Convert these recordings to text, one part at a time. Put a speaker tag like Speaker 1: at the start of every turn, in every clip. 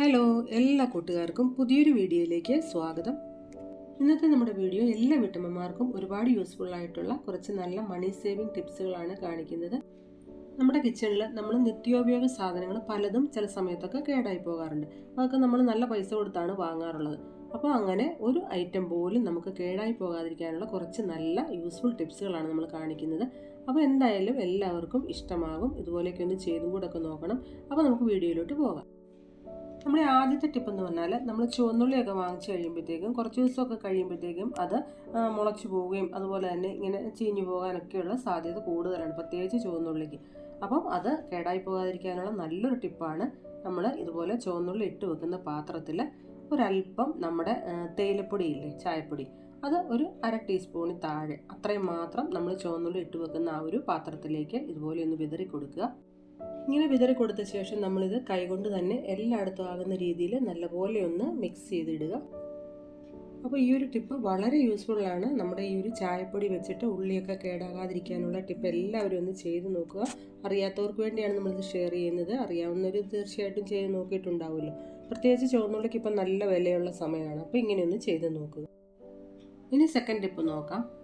Speaker 1: Hello എല്ലാ കൂട്ടുകാർക്കും പുതിയൊരു വീഡിയോയിലേക്ക് സ്വാഗതം. ഇന്നത്തെ നമ്മുടെ വീഡിയോ എല്ലാ വീട്ടമ്മമാർക്കും ഒരുപാട് യൂസ്ഫുൾ ആയിട്ടുള്ള കുറച്ച് നല്ല മണി സേവിങ് ടിപ്സുകളാണ് കാണിക്കുന്നത്. നമ്മുടെ കിച്ചണിൽ നമ്മൾ നിത്യോപയോഗ സാധനങ്ങൾ പലതും ചില സമയത്തൊക്കെ കേടായി പോകാറുണ്ട്. അതൊക്കെ നമ്മൾ നല്ല പൈസ കൊടുത്താണ് വാങ്ങാറുള്ളത്. അപ്പോൾ അങ്ങനെ ഒരു ഐറ്റം പോലും നമുക്ക് കേടായി പോകാതിരിക്കാനുള്ള കുറച്ച് നല്ല യൂസ്ഫുൾ ടിപ്സുകളാണ് നമ്മൾ കാണിക്കുന്നത്. അപ്പോൾ എന്തായാലും എല്ലാവർക്കും ഇഷ്ടമാകും. ഇതുപോലെയൊക്കെ ഒന്ന് ചെയ്തും കൂടെ ഒക്കെ നോക്കണം. അപ്പോൾ നമുക്ക് വീഡിയോയിലോട്ട് പോകാം. നമ്മുടെ ആദ്യത്തെ ടിപ്പ് എന്ന് പറഞ്ഞാൽ നമ്മൾ ചുവന്നുള്ളിയൊക്കെ വാങ്ങിച്ചു കഴിയുമ്പോഴത്തേക്കും കുറച്ച് ദിവസമൊക്കെ കഴിയുമ്പോഴത്തേക്കും അത് മുളച്ചു പോവുകയും അതുപോലെ തന്നെ ഇങ്ങനെ ചീഞ്ഞു പോകാനൊക്കെയുള്ള സാധ്യത കൂടുതലാണ് പ്രത്യേകിച്ച് ചുവന്നുള്ളിക്ക്. അപ്പം അത് കേടായി പോകാതിരിക്കാനുള്ള നല്ലൊരു ടിപ്പാണ് നമ്മൾ ഇതുപോലെ ചുവന്നുള്ളി ഇട്ട് വെക്കുന്ന പാത്രത്തിൽ ഒരല്പം നമ്മുടെ തേയിലപ്പൊടി തേയിലപ്പൊടിയില്ലേ ചായപ്പൊടി അത് ഒരു അര ടീസ്പൂണിൽ താഴെ. അത്രയും മാത്രം നമ്മൾ ചുവന്നുള്ളി ഇട്ട് വെക്കുന്ന ആ ഒരു പാത്രത്തിലേക്ക് ഇതുപോലെ ഒന്ന് വിതറി കൊടുക്കുക. ഇങ്ങനെ വിതറി കൊടുത്ത ശേഷം നമ്മളിത് കൈകൊണ്ട് തന്നെ എല്ലായിടത്തും ആകുന്ന രീതിയിൽ നല്ലപോലെ ഒന്ന് മിക്സ് ചെയ്തിടുക. അപ്പോൾ ഈ ഒരു ടിപ്പ് വളരെ യൂസ്ഫുള്ളാണ് നമ്മുടെ ഈ ഒരു ചായപ്പൊടി വെച്ചിട്ട് ഉള്ളിയൊക്കെ കേടാകാതിരിക്കാനുള്ള ടിപ്പ് എല്ലാവരും ഒന്ന് ചെയ്ത് നോക്കുക. അറിയാത്തവർക്ക് വേണ്ടിയാണ് നമ്മളിത് ഷെയർ ചെയ്യുന്നത്. അറിയാവുന്നവർ തീർച്ചയായിട്ടും ചെയ്ത് നോക്കിയിട്ടുണ്ടാവുമല്ലോ. പ്രത്യേകിച്ച് ചുവന്നുള്ളിക്ക് ഇപ്പം നല്ല വിലയുള്ള സമയമാണ്. അപ്പോൾ ഇങ്ങനെയൊന്ന് ചെയ്ത് നോക്കുക. ഇനി സെക്കൻഡ് ടിപ്പ് നോക്കാം.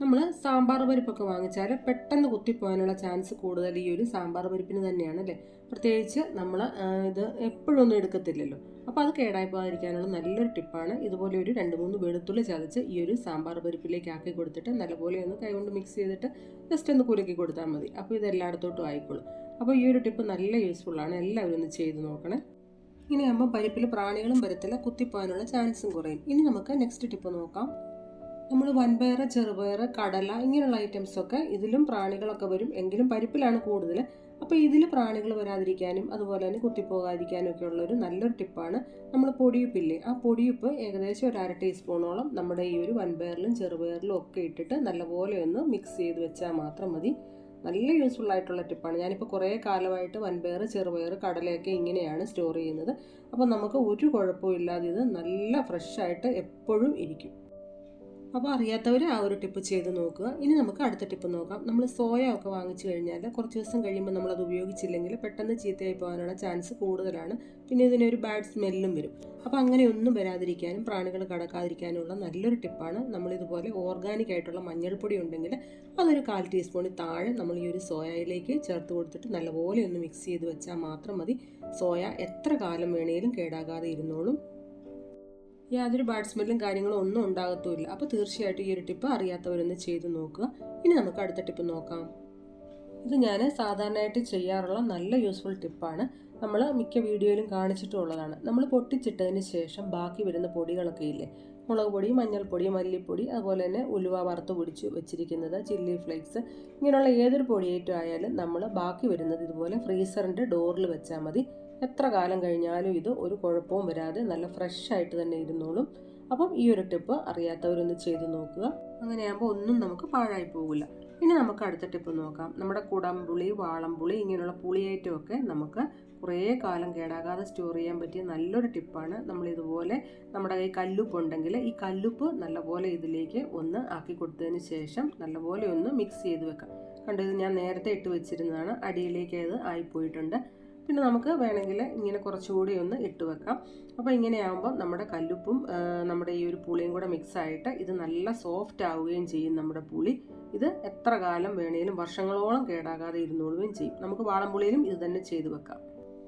Speaker 1: നമ്മൾ സാമ്പാർ പരിപ്പൊക്കെ വാങ്ങിച്ചാൽ പെട്ടെന്ന് കുത്തിപ്പോകാനുള്ള ചാൻസ് കൂടുതൽ ഈ ഒരു സാമ്പാർ പരിപ്പിന് തന്നെയാണ് അല്ലേ? പ്രത്യേകിച്ച് നമ്മൾ ഇത് എപ്പോഴും ഒന്നും എടുക്കത്തില്ലല്ലോ. അപ്പോൾ അത് കേടായി പോകാതിരിക്കാനുള്ള നല്ലൊരു ടിപ്പാണ് ഇതുപോലെ ഒരു രണ്ട് മൂന്ന് വെളുത്തുള്ളി ചതച്ച് ഈ ഒരു സാമ്പാർ പരിപ്പിലേക്ക് ആക്കി കൊടുത്തിട്ട് നല്ലപോലെ ഒന്ന് കൈകൊണ്ട് മിക്സ് ചെയ്തിട്ട് ജസ്റ്റ് ഒന്ന് കുലുക്കി കൊടുത്താൽ മതി. അപ്പോൾ ഇത് എല്ലായിടത്തോട്ടും ആയിക്കോളും. അപ്പോൾ ഈ ഒരു ടിപ്പ് നല്ല യൂസ്ഫുള്ളാണ് എല്ലാവരും ഒന്ന് ചെയ്ത് നോക്കണേ. ഇങ്ങനെയാകുമ്പോൾ പരിപ്പിൽ പ്രാണികളും വരത്തില്ല കുത്തിപ്പോകാനുള്ള ചാൻസും കുറയും. ഇനി നമുക്ക് നെക്സ്റ്റ് ടിപ്പ് നോക്കാം. നമ്മൾ വൻപയർ ചെറുപയർ കടല ഇങ്ങനെയുള്ള ഐറ്റംസൊക്കെ ഇതിലും പ്രാണികളൊക്കെ വരും. എങ്കിലും പരിപ്പിലാണ് കൂടുതൽ. അപ്പോൾ ഇതിൽ പ്രാണികൾ വരാതിരിക്കാനും അതുപോലെ തന്നെ കുത്തിപ്പോകാതിരിക്കാനും ഒക്കെ ഉള്ളൊരു നല്ലൊരു ടിപ്പാണ് നമ്മൾ പൊടിയുപ്പില്ലേ ആ പൊടിയുപ്പ് ഏകദേശം ഒരു അര ടീസ്പൂണോളം നമ്മുടെ ഈ ഒരു വൻപയറിലും ചെറുപയറിലും ഒക്കെ ഇട്ടിട്ട് നല്ലപോലെ ഒന്ന് മിക്സ് ചെയ്ത് വെച്ചാൽ മാത്രം മതി. നല്ല യൂസ്ഫുൾ ആയിട്ടുള്ള ടിപ്പാണ് ഞാനിപ്പോൾ കുറേ കാലമായിട്ട് വൻപയർ ചെറുപയർ കടലയൊക്കെ ഇങ്ങനെയാണ് സ്റ്റോർ ചെയ്യുന്നത്. അപ്പോൾ നമുക്ക് ഒരു കുഴപ്പവും ഇല്ലാതെ ഇത് നല്ല ഫ്രഷായിട്ട് എപ്പോഴും ഇരിക്കും. അപ്പോൾ അറിയാത്തവർ ആ ഒരു ടിപ്പ് ചെയ്ത് നോക്കുക. ഇനി നമുക്ക് അടുത്ത ടിപ്പ് നോക്കാം. നമ്മൾ സോയ ഒക്കെ വാങ്ങിച്ചു കഴിഞ്ഞാൽ കുറച്ച് ദിവസം കഴിയുമ്പോൾ നമ്മളത് ഉപയോഗിച്ചില്ലെങ്കിൽ പെട്ടെന്ന് ചീത്തയായി പോകാനുള്ള ചാൻസ് കൂടുതലാണ്. പിന്നെ ഇതിനൊരു ബാഡ് സ്മെല്ലും വരും. അപ്പോൾ അങ്ങനെ ഒന്നും വരാതിരിക്കാനും പ്രാണികൾ കടക്കാതിരിക്കാനുമുള്ള നല്ലൊരു ടിപ്പാണ് നമ്മളിതുപോലെ ഓർഗാനിക് ആയിട്ടുള്ള മഞ്ഞൾപ്പൊടി ഉണ്ടെങ്കിൽ അതൊരു കാൽ ടീസ്പൂണിൽ താഴെ നമ്മൾ ഈ ഒരു സോയയിലേക്ക് ചേർത്ത് കൊടുത്തിട്ട് നല്ലപോലെ ഒന്ന് മിക്സ് ചെയ്ത് വെച്ചാൽ മാത്രം മതി. സോയ എത്ര കാലം വേണേലും കേടാകാതെ ഇരുന്നോളും. യാതൊരു ബാഡ് സ്മെല്ലും കാര്യങ്ങളും ഒന്നും ഉണ്ടാകത്തുമില്ല. അപ്പോൾ തീർച്ചയായിട്ടും ഈ ഒരു ടിപ്പ് അറിയാത്തവരൊന്ന് ചെയ്ത് നോക്കുക. ഇനി നമുക്ക് അടുത്ത ടിപ്പ് നോക്കാം. ഇത് ഞാൻ സാധാരണയായിട്ട് ചെയ്യാറുള്ള നല്ല യൂസ്ഫുൾ ടിപ്പാണ് നമ്മൾ മിക്ക വീഡിയോയിലും കാണിച്ചിട്ടുള്ളതാണ്. നമ്മൾ പൊട്ടിച്ചിട്ടതിന് ശേഷം ബാക്കി വരുന്ന പൊടികളൊക്കെ ഇല്ലേ? മുളക് പൊടി മഞ്ഞൾപ്പൊടി മല്ലിപ്പൊടി അതുപോലെ തന്നെ ഉലുവ വറുത്ത് പൊടിച്ച് വെച്ചിരിക്കുന്നത് ചില്ലി ഫ്ലേക്സ് ഇങ്ങനെയുള്ള ഏതൊരു പൊടിയേറ്റം ആയാലും നമ്മൾ ബാക്കി വരുന്നത് ഇതുപോലെ ഫ്രീസറിന്റെ ഡോറിൽ വെച്ചാൽ മതി. എത്ര കാലം കഴിഞ്ഞാലും ഇത് ഒരു കുഴപ്പവും വരാതെ നല്ല ഫ്രഷ് ആയിട്ട് തന്നെ ഇരുന്നോളും. അപ്പം ഈ ഒരു ടിപ്പ് അറിയാത്തവരൊന്ന് ചെയ്ത് നോക്കുക. അങ്ങനെയാകുമ്പോൾ ഒന്നും നമുക്ക് പാഴായി പോകില്ല ഇനി നമുക്ക് അടുത്ത ടിപ്പ് നോക്കാം. നമ്മുടെ കുടംപുളി വാളംപുളി ഇങ്ങനെയുള്ള പുളിയേറ്റമൊക്കെ നമുക്ക് കുറേ കാലം കേടാകാതെ സ്റ്റോർ ചെയ്യാൻ പറ്റിയ നല്ലൊരു ടിപ്പാണ് നമ്മളിതുപോലെ നമ്മുടെ കയ്യിൽ കല്ലുപ്പ് ഉണ്ടെങ്കിൽ ഈ കല്ലുപ്പ് നല്ലപോലെ ഇതിലേക്ക് ഒന്ന് ആക്കി കൊടുത്തതിന് ശേഷം നല്ലപോലെ ഒന്ന് മിക്സ് ചെയ്ത് വെക്കാം. കണ്ടു ഇത് ഞാൻ നേരത്തെ ഇട്ട് വെച്ചിരുന്നതാണ്. അടിയിലേക്ക് അത് ആയിപ്പോയിട്ടുണ്ട് പിന്നെ നമുക്ക് വേണമെങ്കിൽ ഇങ്ങനെ കുറച്ചുകൂടി ഒന്ന് ഇട്ട് വെക്കാം. അപ്പോൾ ഇങ്ങനെയാകുമ്പോൾ നമ്മുടെ കല്ലുപ്പും നമ്മുടെ ഈ ഒരു പുളിയും കൂടെ മിക്സ് ആയിട്ട് ഇത് നല്ല സോഫ്റ്റ് ആവുകയും ചെയ്യും നമ്മുടെ പുളി. ഇത് എത്ര കാലം വേണേലും വർഷങ്ങളോളം കേടാകാതെ ഇരുന്നോളുകയും ചെയ്യും. നമുക്ക് വാളംപുളിയിലും ഇത് തന്നെ ചെയ്തു വെക്കാം.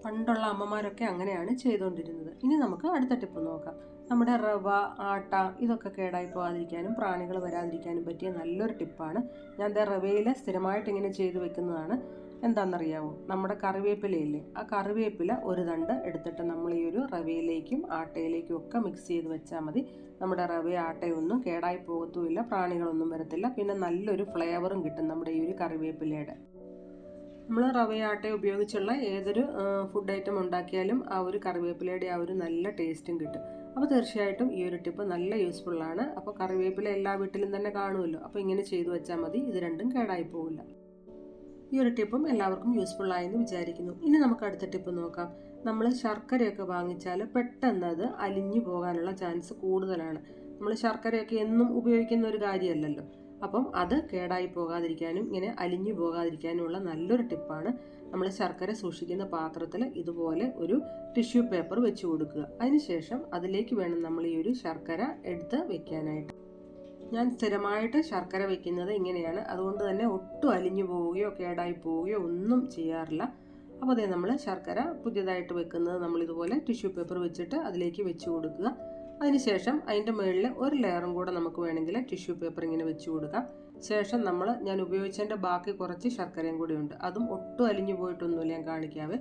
Speaker 1: പണ്ടുള്ള അമ്മമാരൊക്കെ അങ്ങനെയാണ് ചെയ്തുകൊണ്ടിരുന്നത്. ഇനി നമുക്ക് അടുത്ത ടിപ്പ് നോക്കാം. നമ്മുടെ റവ ആട്ട ഇതൊക്കെ കേടായി പോകാതിരിക്കാനും പ്രാണികൾ വരാതിരിക്കാനും പറ്റിയ നല്ലൊരു ടിപ്പാണ് ഞാൻ ദേ റവയിൽ സ്ഥിരമായിട്ട് ഇങ്ങനെ ചെയ്തു വെക്കുന്നതാണ്. എന്താണെന്നറിയാവോ? നമ്മുടെ കറിവേപ്പിലയില്ലേ ആ കറിവേപ്പില ഒരു തണ്ട് എടുത്തിട്ട് നമ്മൾ ഈ ഒരു റവയിലേക്കും ആട്ടയിലേക്കും ഒക്കെ മിക്സ് ചെയ്ത് വെച്ചാൽ മതി. നമ്മുടെ റവ ആട്ടയൊന്നും കേടായി പോകത്തുമില്ല പ്രാണികളൊന്നും വരത്തില്ല. പിന്നെ നല്ലൊരു ഫ്ലേവറും കിട്ടും നമ്മുടെ ഈ ഒരു കറിവേപ്പിലയുടെ. നമ്മൾ റവയാട്ട ഉപയോഗിച്ചുള്ള ഏതൊരു ഫുഡ് ഐറ്റം ഉണ്ടാക്കിയാലും ആ ഒരു കറിവേപ്പിലയുടെ ആ ഒരു നല്ല ടേസ്റ്റും കിട്ടും. അപ്പോൾ തീർച്ചയായിട്ടും ഈ ഒരു ടിപ്പ് നല്ല യൂസ്ഫുള്ളാണ് അപ്പോൾ കറിവേപ്പില എല്ലാ വീട്ടിലും തന്നെ കാണുമല്ലോ. അപ്പോൾ ഇങ്ങനെ ചെയ്തു വെച്ചാൽ മതി. ഇത് രണ്ടും കേടായി പോവില്ല. ഈ ഒരു ടിപ്പും എല്ലാവർക്കും യൂസ്ഫുൾ ആയെന്ന് വിചാരിക്കുന്നു. ഇനി നമുക്ക് അടുത്ത ടിപ്പ് നോക്കാം. നമ്മൾ ശർക്കരയൊക്കെ വാങ്ങിച്ചാൽ പെട്ടെന്ന് അത് അലിഞ്ഞു പോകാനുള്ള ചാൻസ് കൂടുതലാണ്. നമ്മൾ ശർക്കരയൊക്കെ എന്നും ഉപയോഗിക്കുന്ന ഒരു കാര്യമല്ലല്ലോ. അപ്പം അത് കേടായി പോകാതിരിക്കാനും ഇങ്ങനെ അലിഞ്ഞു പോകാതിരിക്കാനുമുള്ള നല്ലൊരു ടിപ്പാണ് നമ്മൾ ശർക്കര സൂക്ഷിക്കുന്ന പാത്രത്തിൽ ഇതുപോലെ ഒരു ടിഷ്യൂ പേപ്പർ വെച്ച് കൊടുക്കുക. അതിനുശേഷം അതിലേക്ക് വേണം നമ്മൾ ഈ ഒരു ശർക്കര എടുത്ത് വെക്കാനായിട്ട്. ഞാൻ സ്ഥിരമായിട്ട് ശർക്കര വയ്ക്കുന്നത് ഇങ്ങനെയാണ്. അതുകൊണ്ട് തന്നെ ഒട്ടും അലിഞ്ഞു പോവുകയോ കേടായി പോവുകയോ ഒന്നും ചെയ്യാറില്ല. അപ്പോൾ അതേ നമ്മൾ ശർക്കര പുതിയതായിട്ട് വെക്കുന്നത് നമ്മളിതുപോലെ ടിഷ്യൂ പേപ്പർ വെച്ചിട്ട് അതിലേക്ക് വെച്ച് കൊടുക്കുക. അതിനുശേഷം അതിന്റെ മുകളിൽ ഒരു ലെയറും കൂടെ നമുക്ക് വേണമെങ്കിൽ ടിഷ്യൂ പേപ്പർ ഇങ്ങനെ വെച്ച് കൊടുക്കാം. ശേഷം നമ്മൾ ഞാൻ ഉപയോഗിച്ചതിന്റെ ബാക്കി കുറച്ച് ശർക്കരയും കൂടി ഉണ്ട്. അതും ഒട്ടും അലിഞ്ഞു പോയിട്ടൊന്നുമില്ല ഞാൻ കാണിക്കാവേ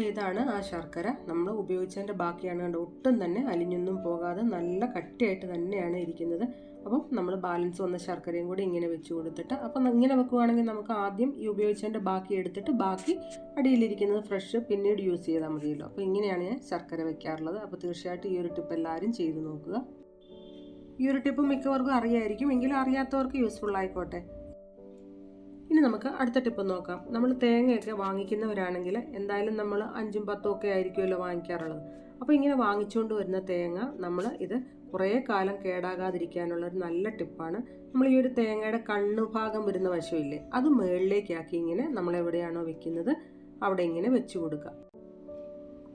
Speaker 1: ഇതാണ് ആ ശർക്കര. നമ്മൾ ഉപയോഗിച്ചതിന്റെ ബാക്കിയാണ് കണ്ട് ഒട്ടും തന്നെ അലിഞ്ഞൊന്നും പോകാതെ നല്ല കട്ടിയായിട്ട് തന്നെയാണ് ഇരിക്കുന്നത്. അപ്പം നമ്മൾ ബാലൻസ് വന്ന ശർക്കരയും കൂടി ഇങ്ങനെ വെച്ച് കൊടുത്തിട്ട് അപ്പം ഇങ്ങനെ വെക്കുവാണെങ്കിൽ നമുക്ക് ആദ്യം ഈ ഉപയോഗിച്ചതിന്റെ ബാക്കി എടുത്തിട്ട് ബാക്കി അടിയിലിരിക്കുന്നത് ഫ്രഷ് പിന്നീട് യൂസ് ചെയ്താൽ മതിയല്ലോ. അപ്പോൾ ഇങ്ങനെയാണ് ഞാൻ ശർക്കര വെക്കാറുള്ളത്. അപ്പോൾ തീർച്ചയായിട്ടും ഈ ഒരു ടിപ്പ് എല്ലാവരും ചെയ്ത് നോക്കുക. ഈ ഒരു ടിപ്പ് മിക്കവർക്കും അറിയായിരിക്കും. എങ്കിലും അറിയാത്തവർക്ക് യൂസ്ഫുൾ ആയിക്കോട്ടെ. ഇനി നമുക്ക് അടുത്ത ടിപ്പ് നോക്കാം. നമ്മൾ തേങ്ങയൊക്കെ വാങ്ങിക്കുന്നവരാണെങ്കിൽ എന്തായാലും നമ്മൾ അഞ്ചും പത്തും ഒക്കെ ആയിരിക്കുമല്ലോ വാങ്ങിക്കാറുള്ളത്. അപ്പോൾ ഇങ്ങനെ വാങ്ങിച്ചുകൊണ്ട് വരുന്ന തേങ്ങ നമ്മൾ ഇത് കുറേ കാലം കേടാകാതിരിക്കാനുള്ള ഒരു നല്ല ടിപ്പാണ് നമ്മൾ ഈ ഒരു തേങ്ങയുടെ കണ്ണുഭാഗം വരുന്ന വശമില്ലേ അത് മുകളിലേക്കാക്കി ഇങ്ങനെ നമ്മൾ എവിടെയാണോ വെക്കുന്നത് അവിടെ ഇങ്ങനെ വെച്ച് കൊടുക്കുക.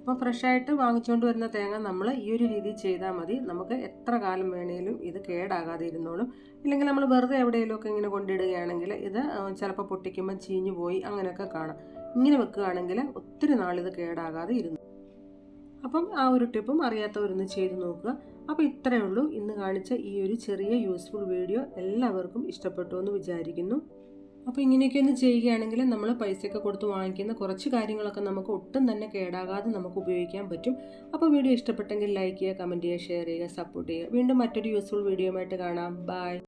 Speaker 1: അപ്പോൾ ഫ്രഷായിട്ട് വാങ്ങിച്ചുകൊണ്ട് വരുന്ന തേങ്ങ നമ്മൾ ഈ ഒരു രീതിയിൽ ചെയ്താൽ മതി. നമുക്ക് എത്ര കാലം വേണേലും ഇത് കേടാകാതെ ഇരുന്നോളും. ഇല്ലെങ്കിൽ നമ്മൾ വെറുതെ എവിടെയെങ്കിലുമൊക്കെ ഇങ്ങനെ കൊണ്ടിടുകയാണെങ്കിൽ ഇത് ചിലപ്പോൾ പൊട്ടിക്കുമ്പോൾ ചീഞ്ഞു പോയി അങ്ങനെയൊക്കെ കാണാം. ഇങ്ങനെ വെക്കുകയാണെങ്കിൽ ഒത്തിരി നാളിത് കേടാകാതെ ഇരുന്നു. അപ്പം ആ ഒരു ടിപ്പും അറിയാത്തവരൊന്ന് ചെയ്ത് നോക്കുക. അപ്പോൾ ഇത്രയേ ഉള്ളൂ. ഇന്ന് കാണിച്ച ഈ ഒരു ചെറിയ യൂസ്ഫുൾ വീഡിയോ എല്ലാവർക്കും ഇഷ്ടപ്പെട്ടു എന്ന് വിചാരിക്കുന്നു. അപ്പോൾ ഇങ്ങനെയൊക്കെ ഒന്ന് ചെയ്യുകയാണെങ്കിൽ നമ്മൾ പൈസയൊക്കെ കൊടുത്ത് വാങ്ങിക്കുന്ന കുറച്ച് കാര്യങ്ങളൊക്കെ നമുക്ക് ഒട്ടും തന്നെ കേടാകാതെ നമുക്ക് ഉപയോഗിക്കാൻ പറ്റും. അപ്പോൾ വീഡിയോ ഇഷ്ടപ്പെട്ടെങ്കിൽ ലൈക്ക് ചെയ്യുക കമന്റ് ചെയ്യുക ഷെയർ ചെയ്യുക സപ്പോർട്ട് ചെയ്യുക. വീണ്ടും മറ്റൊരു യൂസ്ഫുൾ വീഡിയോ ആയിട്ട് കാണാം. ബൈ